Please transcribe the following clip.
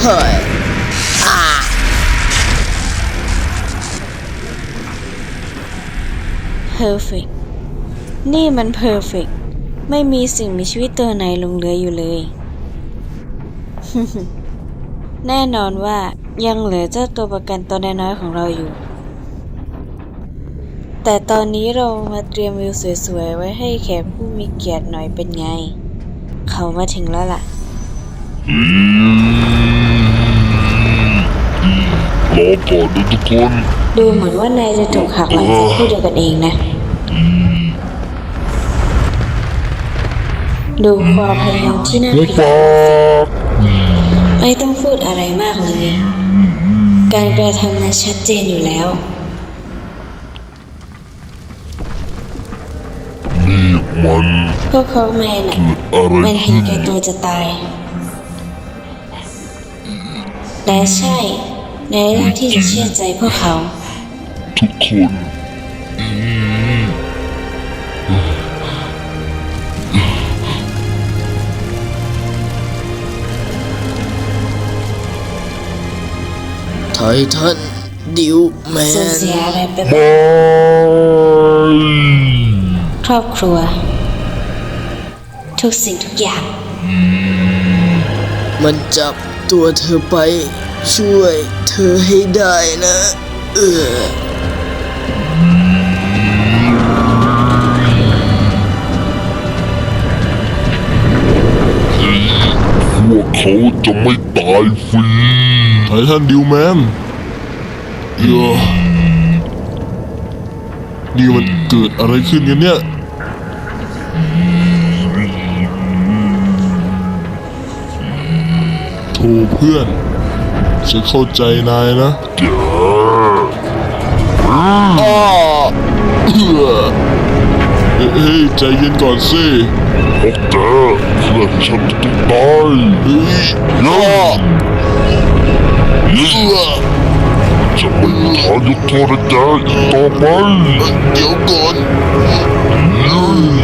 เฮ้ยเพอร์เฟกนี่มันเพอร์เฟกไม่มีสิ่งมีชีวิตตัวไหนลงเหลืออยู่เลย แน่นอนว่ายังเหลือเจ้าตัวประกันตัวน้อยๆของเราอยู่ แต่ตอนนี้เรามาเตรียมวิวสวยๆ ไว้ให้แขกผู้มีเกียรติหน่อยเป็นไง เขามาถึงแล้วล่ะ ก่อนนะทุกคน ดูเหมือนว่านายจะถูกหักหลังจากพูดเดียวกันเองนะ ดูความพยายามที่น่าหัวพิฝาจารณากไม่ต้องพูดอะไรมากเลย การกระทำนั้นชัดเจนอยู่แล้วนี่มันพวกเขาแมนอะเกิดอะไรมันเห็นขึ้นแก่ตัวจะตายและใช่ ในเรื่องที่จะเชื่อใจพวกเขา ทุกคนอืมไททันดิวแมสูญนเสียอะไรไปไม่ครอบครัว ทุกสิ่งทุกอย่าง มันจับตัวเธอไปช่วย เธอให้ได้นะ เออพวกเขาจะไม่ตายฟรีไททันดิวแมนเยอะนี่มันเกิดอะไรขึ้นกันเนี่ย โทรเพื่อน จะเข้าใจนายนะอ้าเอื้อเฮ้ยใจเย็นก่อนสิพวกแกเพื่อนฉันจะต้องตายเฮ้ยย่านี่จะไม่มีทางยกโทษให้แกอีกต่อไปเดี๋ยวก่อนอ้า